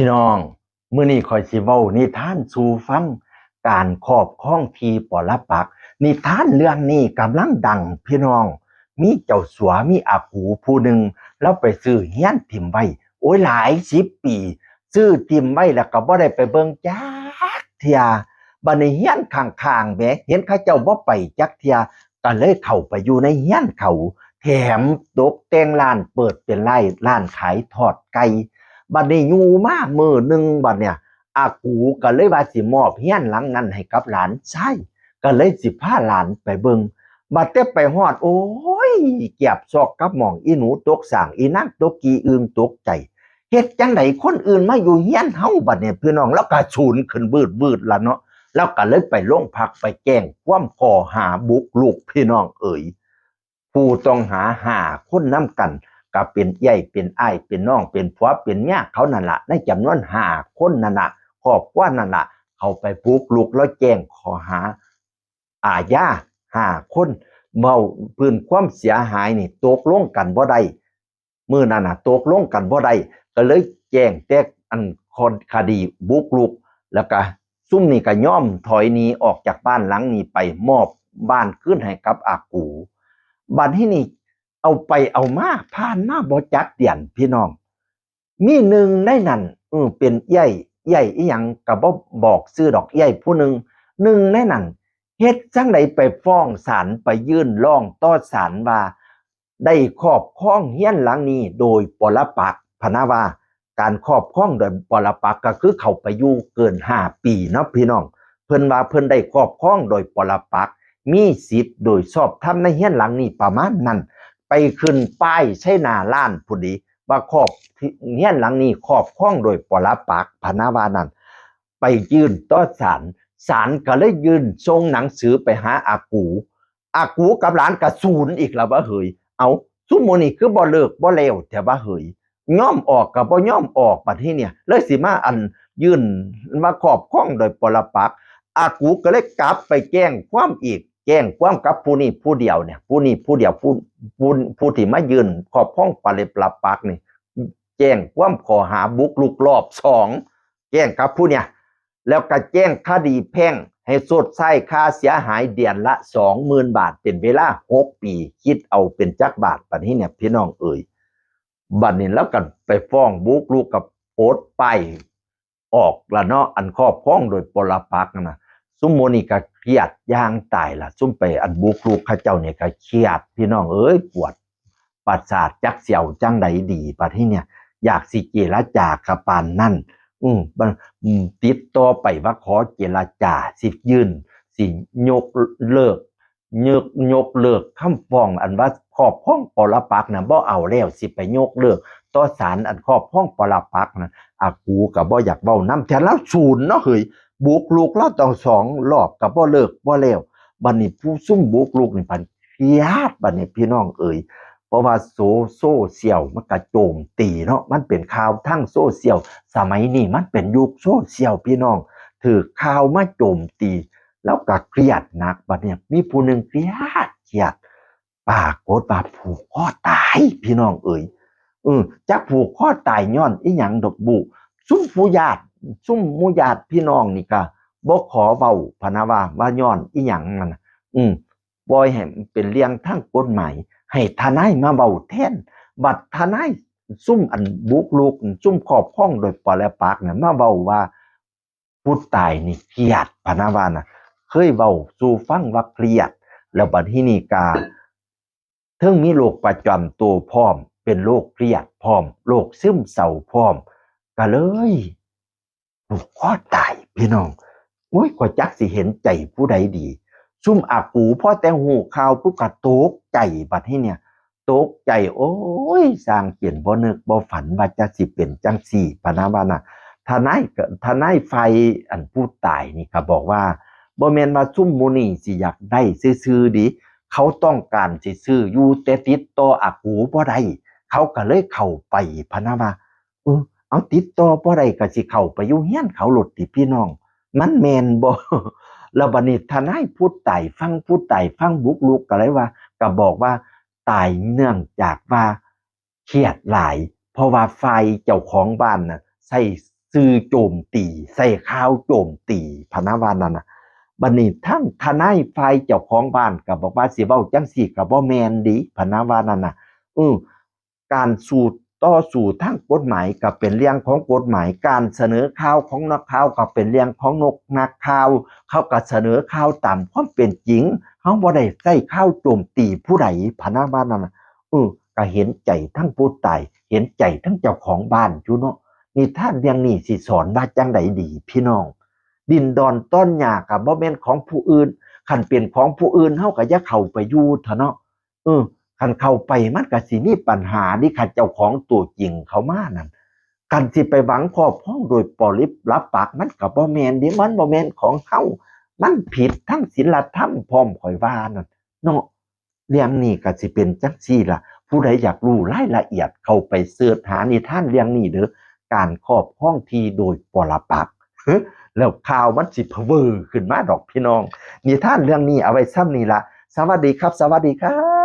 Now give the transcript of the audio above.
พี่น้องเมื้อนี้ข่อยสิเว้านิทานสู่ฟังการครอบครองที่ปรปัก นิทานเรื่องนี้กำลังดังพี่น้อง มีเจ้าสัวมีอากูผู้หนึ่งแล้วไปซื้อเฮียนถิ่มไว้ โอ้ยหลายสิบปี ซื้อถิ่มไว้แล้วก็บ่ได้ไปเบิ่งจักเทียบันี้เฮียนข้างๆแหมเห็นเขาเจ้าบ่ไปจักเทียก็เลยเข้าไปอยู่ในเฮียนเขา แถมตกแต่งร้านเปิดเป็นไร่ร้านขายทอดไก่ บัดนี้อยู่มามือหนึ่งบัดเนี่ยอากูก็เลยว่าสิมอบเฮียนหลังนั้นให้กับหลานใชายก็เลยสิพาหลานไปเบิงบัดเต็ไปฮอด โอ้ยเกียบซอกกับหมองอีหนูตกสางอีนางตกกีอึงตกใจเฮ็ดจังไดคนอื่นมาอยู่เฮียนเฮาบัดเนี่ยพี่น้องแล้วก็ชูนขึ้นบืดบืดละเนาะแล้วก็เลยไปโรงพักไปแจ้งความก่อหาบุกลุกพี่น้องเอ๋ยผู้ต้องหาหาคนนํกัน ก็เป็นใหญ่เป็นไอ้เป็นน้องเป็นผัวเป็นเมียเขานั่นละในจำนวนห้าคนนั่นละครอบครัวนั่นละเขาไปปลุกลุกแล้วแจ้งขอหา อาญาห้าคนเมาพื้นความเสียหายนี่ตกลงกันบ่ได้มือนั่นน่ะตกลงกันบ่ได้ก็เลยแจ้งแต่อันคนคดีบุกลุก แล้วก็ซุ่มนี่ก็ย่อมถอยหนีออกจากบ้านหลังนี้ไปมอบบ้านขึ้นให้กับอากูบัดที่นี่ เอาไปเอามาผ่านมาบ่จักเตียนพี่น้อง มีหนึ่งในนั้นเออเป็นใหญ่ใหญ่อีหยังก็บ่บอกซื้อดอกใหญ่ผู้หนึ่งหนึ่งในนั้นเฮ็ดจังไดไปฟ้องศาลไปยื่นร้องต่อศาลว่าได้ครอบครองเฮี้ยนหลังนี้ โดยปรปักพนะว่าการครอบครองโดยปรปักก็คือเขาไปอยู่เกินห้าปีเนาะพี่น้อง เพิ่นว่าเพิ่นได้ครอบครองโดยปรปักมีสิทธิ์โดยชอบธรรมในเฮี้ยนหลังนี้ประมาณนั้น ไปขึ้นป้ายใช่นาล้านผู้ดีว่าครอบเฮียนหลังนี้ครอบครองโดยปรปักพนาวานั้นไปยื่นต่อศาลศาลก็เลยยื่นส่งหนังสือไปหาอากูอากูกับหลานกระสูนอีกแล้วว่าเฮยเอาซุมโมนี่คือบ่เลิกบ่เลวแต่ว่าเฮยย่อมออกกับบ่ย่อมออกบัดที่เนี่ย เลยสิมาอันยื่นมาครอบครองโดยปรปักอากูก็เลยกลับไปแจ้งความอีก แจ้งความกับผู้นี้ผู้เดียวเนี่ยผู้นี้ผู้เดียวผู้ผู้ผู้ที่มายืนขอบพ้องปริปรับปักนี่แจ้งความขอหาบุกลุกรอบสองแจ้งกับผู้เนี่ยแล้วก็แจ้งคดีแพ่งให้สดใช้ค่าเสียหายเดือนละสองหมื่นบาท เป็นเวลาหกปี คิดเอาเป็นจักบาทปันนี้เนี่ยพี่น้องเอ่ยบัดนี้แล้วกันไปฟ้องบุกลุกกับโอ๊ตไปออกละเนาะอันครอบครองโดยปรปักนะ ซุมโมนี่ก็เครียดย่างตายล่ะซุมไปอันบุกลูกข้าเจ้าเนี่ยก็เครียด พี่น้องเอ้ยปวดประสาทจักเสียวจังใดดีปะที่เนี่ย อยากสิเจรจากับปานนั่น อืมติดต่อไปว่าขอเจรจาสิยืนสิยกเลิกยกยกเลิกคำฟ้องอันว่าครอบครองปรปักนะบ่เอาแล้วสิไปยกเลิกต่อศาลอันครอบครองปรปักนะอากูก็บ่อยากเว้านำแต่แล้วศูนย์เนาะเฮ้ย บุกลุกแล้วต้องสองรอบกับบ่เลิกบ่แล้วบัดนี้ผู้ซุ่มบุกลุกนี่พันเครียดบัดนี้พี่น้องเอ่ยเพราะว่าโซโซเชียลมันกระโจมตีเนาะมันเป็นข่าวทั้งโซเชียลสมัยนี้มันเป็นยุคโซเชียลพี่น้องถือข่าวมาโจมตี แล้วก็เครียดหนักบัดเนี่ยมีผู้หนึ่งเครียดเครียดปากฏว่ากผูกคอตายพี่น้องเอ่ยเออจักผูกคอตายย้อนอีหยังดอกบุซุ่มผู้ญาติ ซุ่มมูญาติพี่น้องนี่ก็บ่ขอเว้าพนะว่าว่าย้อนอีหยังมันอืมปล่อยให้เป็นเรื่องทางกฎหมายให้ทนายมาเว้าแทน บัดทนายซุ่มอันบุกลุกซุ่มครอบครองโดยปรปักษ์น่ะมาเว้าว่าผู้ตายนี่เครียดพนะว่าน่ะเคยเว้าสู่ฟังว่าเครียด แล้วบัดที่นี่กาเทิงมีโรคประจำตัวพร้อม เป็นโรคเครียดพร้อมโรคซึมเศร้าพร้อมก็เลย ผูกคอตายพี่น้องโอ้ยกว่าจักสิเห็นใจผู้ใดดี ซุ่มอากูพ่อแต่หูข่าวผู้กระตกใจบัดที่เนี่ยตกใจโอ้ยสร้างเปลี่ยนบ่นึกบ่ฝันว่าจะสิเป็นจังสี่ปะนะว่านะทนายก็ทนายไฟอันผู้ตายนี่ก็บอกว่าบ่แมนว่าซุ่มมูนี่สิอยากได้ซื่อๆดิเขาต้องการสิซื้ออยู่แต่ติดต่ออากูบ่ได้เขาก็เลยเข้าไปพนะว่า เอาติดต่อบ่ได้ก็สิเข้าไปอยู่เฮียนเขาหลดติพี่น้อง มันแมนบ่แล้วบัดนี้ทนายผู้ตายฟังผู้ตายฟังบุกลุกก็เลยว่าก็บอกว่าตายเนื่องจากว่าเครียดหลาย เพราะว่าไฟเจ้าของบ้านน่ะใส่ซื้อโจมตี ใส่ข่าวโจมตีพนะว่านั่นน่ะบัดนี้ทั้งทนายฝ่ายเจ้าของบ้านก็บอกว่าสิเว้าจังซี่ก็บ่แมนดีพนะว่านั่นน่ะอือการสูต่ ต่อสู้ทางกฎหมายก็เป็นเรื่องของกฎหมายการเสนอข่าวของนักข่าวก็เป็นเรื่องของนกนักข่าวเขาก็เสนอข่าวตามความเป็นจริงเขาบ่ได้ใส่ข่าวโจมตีผู้ใดพะนะว่านั่นน่ะเออก็เห็นใจทั้งผู้ตายเห็นใจทั้งเจ้าของบ้านจุเนาะนี่ท่านเรื่องนี้สิสอนว่าจังไดดีพี่น้อง ดินดอนต้นหญ้ากับบ่แม่นของผู้อื่นคันเป็นของผู้อื่นเฮาก็อย่าเข้าไปอยู่เถอะเนาะเออ คันเข้าไปมันก็สิมีปัญหาที่คันเจ้าของตัวจริงเขามานั่นกันสิไปหวังครอบครองโดยปริบรับปากมันก็บ่แมนเดิมันบ่แมนของเฮามันผิดทั้งศีลธรรมพร้อมข่อยว่านั่นเนาะเรื่องนี้ก็สิเป็นจังซี่ล่ะ ผู้ใดอยากรู้รายละเอียดเข้าไปเสิร์ชหานิทานเรื่องนี้เด้อการครอบครองที่โดยปรปักแล้วข่าวมันสิเพเวอร์ขึ้นมาดอกพี่น้องนิทานเรื่องนี้เอาไว้ซ้ำนี่ละสวัสดีครับ สวัสดีครับ